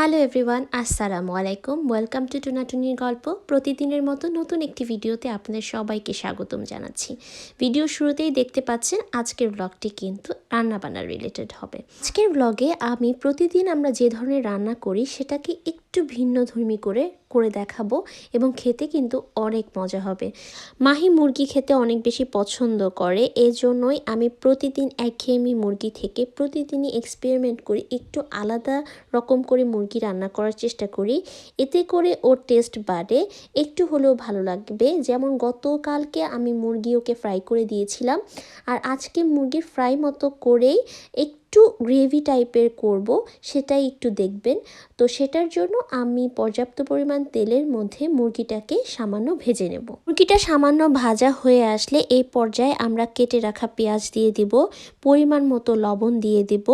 Hello everyone আসসালামু আলাইকুম welcome to টুনাটুনির গল্প। প্রতিদিনের মতো নতুন একটি ভিডিওতে আপনাদের সবাইকে স্বাগতম জানাচ্ছি। ভিডিও শুরুতেই দেখতে পাচ্ছেন আজকের ব্লগটি কিন্তু রান্নাবান্না রিলেটেড হবে। আজকের ব্লগে আমি প্রতিদিন আমরা যে ধরনের রান্না করি, সেটাকে একটু ভিন্ন ধর্মী করে করে দেখাবো এবং খেতে কিন্তু অনেক মজা হবে। মাহি মুরগি খেতে অনেক বেশি পছন্দ করে, এজন্যই আমি প্রতিদিন একঘেয়েমি মুরগি থেকে প্রতিদিনই এক্সপেরিমেন্ট করি, একটু আলাদা রকম করে মুরগি রান্না করার চেষ্টা করি। এতে করে ওর টেস্ট বাড়ে, একটু হলেও ভালো লাগবে। যেমন গতকালকে আমি মুরগি ওকে ফ্রাই করে দিয়েছিলাম, আর আজকে মুরগির ফ্রাই মতো করেই একটু গ্রেভি টাইপের করব, সেটাই একটু দেখবেন। তো সেটার জন্য আমি পর্যাপ্ত পরিমাণ তেলের মধ্যে মুরগিটাকে সামান্য ভেজে নেব। মুরগিটা সামান্য ভাজা হয়ে আসলে এই পর্যায়ে আমরা কেটে রাখা পেঁয়াজ দিয়ে দিব, পরিমাণ মতো লবণ দিয়ে দিব,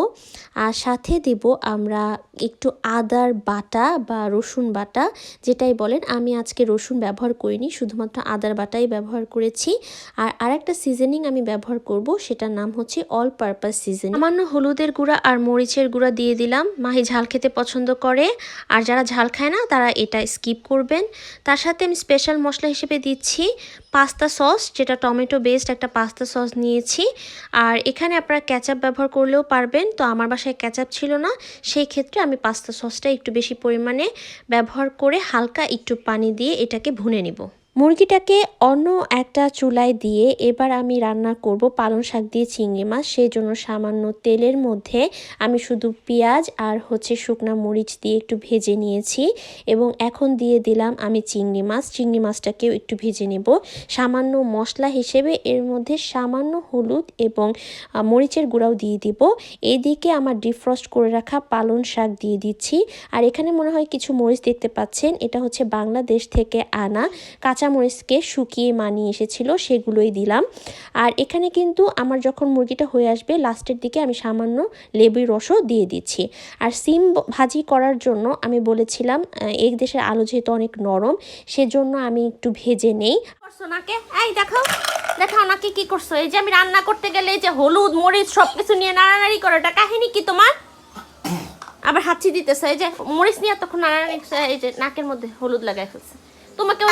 আর সাথে দিব আমরা একটু আদার বাটা বা রসুন বাটা, যেটাই বলেন। আমি আজকে রসুন ব্যবহার করিনি, শুধুমাত্র আদার বাটাই ব্যবহার করেছি। আর আরেকটা সিজনিং আমি ব্যবহার করব, সেটার নাম হচ্ছে অল পারপাস সিজন সামান্য হলুদের গুঁড়া আর মরিচের গুঁড়া দিয়ে দিলাম। মাহি ঝাল খেতে পছন্দ করে। আর যারা ঝাল খায় না, তারা এটা স্কিপ করবেন। তার সাথে আমি স্পেশাল মশলা হিসেবে দিচ্ছি পাস্তা সস, যেটা টমেটো বেসড একটা পাস্তা সস নিয়েছি। আর এখানে আপনারা ক্যাচাপ ব্যবহার করলেও পারবেন। তো আমার বাসায় ক্যাচাপ ছিল না, সেই ক্ষেত্রে আমি পাস্তা সসটা একটু বেশি পরিমাণে ব্যবহার করে হালকা একটু পানি দিয়ে এটাকে ভুনে নিব। মুরগিটাকে অন্য একটা চুলায় দিয়ে এবার আমি রান্না করব পালং শাক দিয়ে চিংড়ি মাছ। সেই জন্য সামান্য তেলের মধ্যে আমি শুধু পেঁয়াজ আর হচ্ছে শুকনা মরিচ দিয়ে একটু ভেজে নিয়েছি এবং এখন দিয়ে দিলাম আমি চিংড়ি মাছ। চিংড়ি মাছটাকেও একটু ভেজে নেব। সামান্য মশলা হিসেবে এর মধ্যে সামান্য হলুদ এবং মরিচের গুঁড়াও দিয়ে দিব। এদিকে আমার ডিফ্রস্ট করে রাখা পালং শাক দিয়ে দিচ্ছি। আর এখানে মনে হয় কিছু মরিচ দেখতে পাচ্ছেন। এটা হচ্ছে বাংলাদেশ থেকে আনা কাঁচা কাঁচামরিচকে শুকিয়ে মানিয়ে এসেছিল, সেগুলোই দিলাম। আর এখানে কিন্তু আমার যখন মুরগিটা হয়ে আসবে, লাস্টের দিকে আমি সামান্য লেবুর রসও দিয়ে দিচ্ছি। আর সিম ভাজি করার জন্য আমি বলেছিলাম এক দেশের আলু যেহেতু অনেক নরম, সেজন্য আমি একটু ভেজে নেই। তোমাকে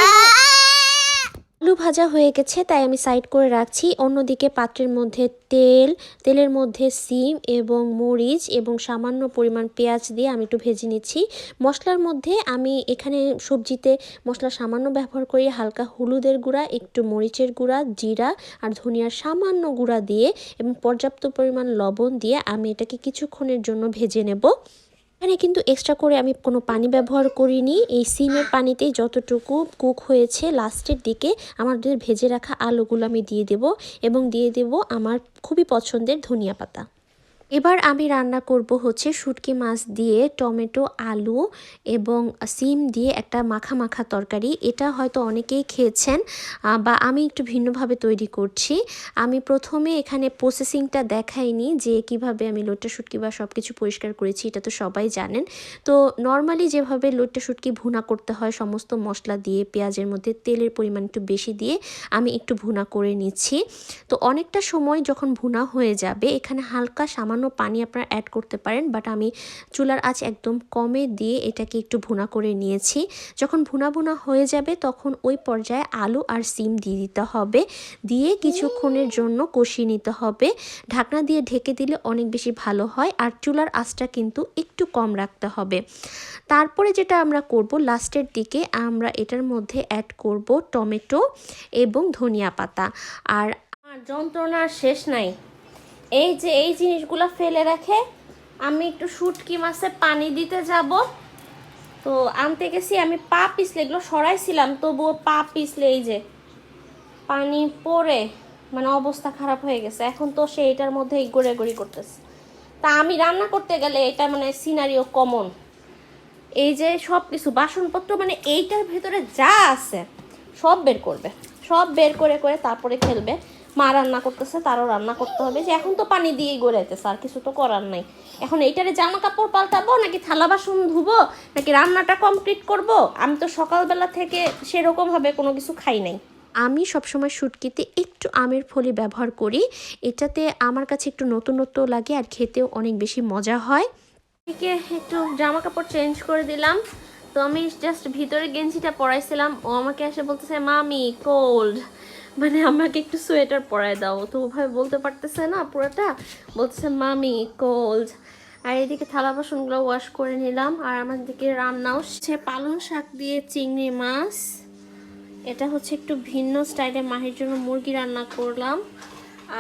আলু ভাজা হয়ে গেছে, তাই আমি সাইড করে রাখছি। অন্যদিকে পাত্রের মধ্যে তেল, তেলের মধ্যে সিম এবং মরিচ এবং সামান্য পরিমাণ পেঁয়াজ দিয়ে আমি একটু ভেজে নিচ্ছি। মশলার মধ্যে আমি এখানে সবজিতে মশলা সামান্য ব্যবহার করি, হালকা হলুদের গুঁড়া, একটু মরিচের গুঁড়া, জিরা আর ধনিয়ার সামান্য গুঁড়া দিয়ে এবং পর্যাপ্ত পরিমাণ লবণ দিয়ে আমি এটাকে কিছুক্ষণের জন্য ভেজে নেব। এখানে কিন্তু এক্সট্রা করে আমি কোনো পানি ব্যবহার করিনি। এই সিমের পানিতেই যতটুকু কুক হয়েছে লাস্টের দিকে আমাদের ভেজে রাখা আলুগুলো আমি দিয়ে দেব এবং দিয়ে দেব আমার খুবই পছন্দের ধনিয়া পাতা। এবার আমি রান্না করব হচ্ছে শুটকি মাছ দিয়ে টমেটো, আলু এবং সিম দিয়ে একটা মাখা মাখা তরকারি। এটা হয়তো অনেকেই খেয়েছেন বা আমি একটু ভিন্নভাবে তৈরি করছি। আমি প্রথমে এখানে প্রসেসিংটা দেখাইনি যে কীভাবে আমি লোটটা শুটকি বা সব কিছু পরিষ্কার করেছি, এটা তো সবাই জানেন। তো নর্মালি যেভাবে লোটটা শুটকি ভুনা করতে হয়, সমস্ত মশলা দিয়ে, পেঁয়াজের মধ্যে তেলের পরিমাণ একটু বেশি দিয়ে আমি একটু ভুনা করে নিচ্ছি। তো অনেকটা সময় যখন ভুনা হয়ে যাবে, এখানে হালকা সামান্য সামান্য পানি আপনারা অ্যাড করতে পারেন বাট আমি চুলার আঁচ একদম কমে দিয়ে এটাকে একটু ভুনা করে নিয়েছি। যখন ভুনা ভুনা হয়ে যাবে, তখন ওই পর্যায়ে আলু আর সিম দিয়ে দিতে হবে। দিয়ে কিছুক্ষণের জন্য কষিয়ে নিতে হবে। ঢাকনা দিয়ে ঢেকে দিলে অনেক বেশি ভালো হয়, আর চুলার আঁচটা কিন্তু একটু কম রাখতে হবে। তারপরে যেটা আমরা করব, লাস্টের দিকে আমরা এটার মধ্যে অ্যাড করব টমেটো এবং ধনিয়া পাতা। আর যন্ত্রণার শেষ নাই। এই যে এই জিনিসগুলো ফেলে রাখে আমি একটু শুটকি মাছে পানি দিতে যাব। তো আনতে গেছি, আমি পা পিছলে, এগুলো সরাইছিলাম, তবুও পা পিছলে এই যে পানি পরে মানে অবস্থা খারাপ হয়ে গেছে। এখন তো সে এটার মধ্যেই গড়ে করতেছে। তা আমি রান্না করতে গেলে এটা মানে সিনারিও কমন এই যে সব কিছু বাসনপত্র মানে এইটার ভেতরে যা আছে, সব বের করবে। সব বের করে করে তারপরে খেলবে মা রান্না করতেছে তারও রান্না করতে হবে। যে এখন তো পানি দিয়েই গড়াইতেছে আর কিছু তো করার নাই। এখন এইটারে জামা কাপড় পাল্টাবো নাকি থালা বাসন ধুবো নাকি রান্নাটা কমপ্লিট করব? আমি তো সকালবেলা থেকে সেরকমভাবে কোনো কিছু খাই নাই। আমি সবসময় শুটকিতে একটু আমের ফলি ব্যবহার করি। এটাতে আমার কাছে একটু নতুনত্ব লাগে আর খেতেও অনেক বেশি মজা হয়। থেকে একটু জামা কাপড় চেঞ্জ করে দিলাম। তো আমি জাস্ট ভিতরে গেঞ্জিটা পরাইছিলাম। ও আমাকে এসে বলতেছে মামি কোল্ড মানে আমাকে একটু সোয়েটার পরায় দাও। তো ওভাবে বলতে পারতেছে না পুরোটা। বলতেছে, মামি কোল্ড আর এদিকে থালা বাসনগুলো ওয়াশ করে নিলাম। আর আমার দিকে রান্নাও সে পালং শাক দিয়ে চিংড়ি মাছ। এটা হচ্ছে একটু ভিন্ন স্টাইলে মাহির জন্য মুরগি রান্না করলাম।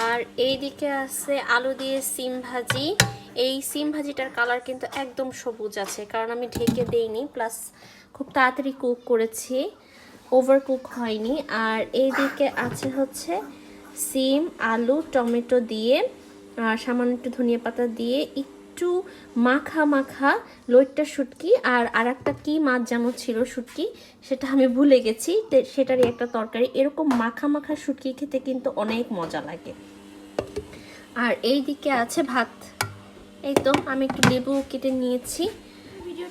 আর এই দিকে আছে আলু দিয়ে সিম ভাজি। এই সিম ভাজিটার কালার কিন্তু একদম সবুজ আছে। কারণ আমি ঢেকে দেইনি। প্লাস খুব তাড়াতাড়ি কুক করেছি। ওভার কুক হয়নি। আর এই দিকে আছে হচ্ছে সিম, আলু, টমেটো দিয়ে আর সামান্য একটু ধনিয়া পাতা দিয়ে একটু মাখা মাখা লইট্টা শুটকি। আর আর একটা কী মাছ যেন ছিল শুটকি, সেটা আমি ভুলে গেছি। সেটারই একটা তরকারি। এরকম মাখা মাখা শুটকি খেতে কিন্তু অনেক মজা লাগে। আর এই দিকে আছে ভাত। এই তো, আমি একটু লেবু কেটে নিয়েছি।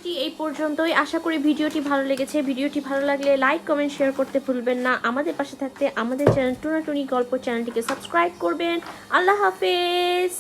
ভিডিওটি এই পর্যন্তই। আশা করি ভিডিওটি ভালো লেগেছে। ভিডিওটি ভালো লাগলে লাইক, কমেন্ট, শেয়ার করতে ভুলবেন না। আমাদের পাশে থাকতে আমাদের চ্যানেল টুনাটুনি গল্প চ্যানেলটিকে সাবস্ক্রাইব করবেন। আল্লাহ হাফেজ!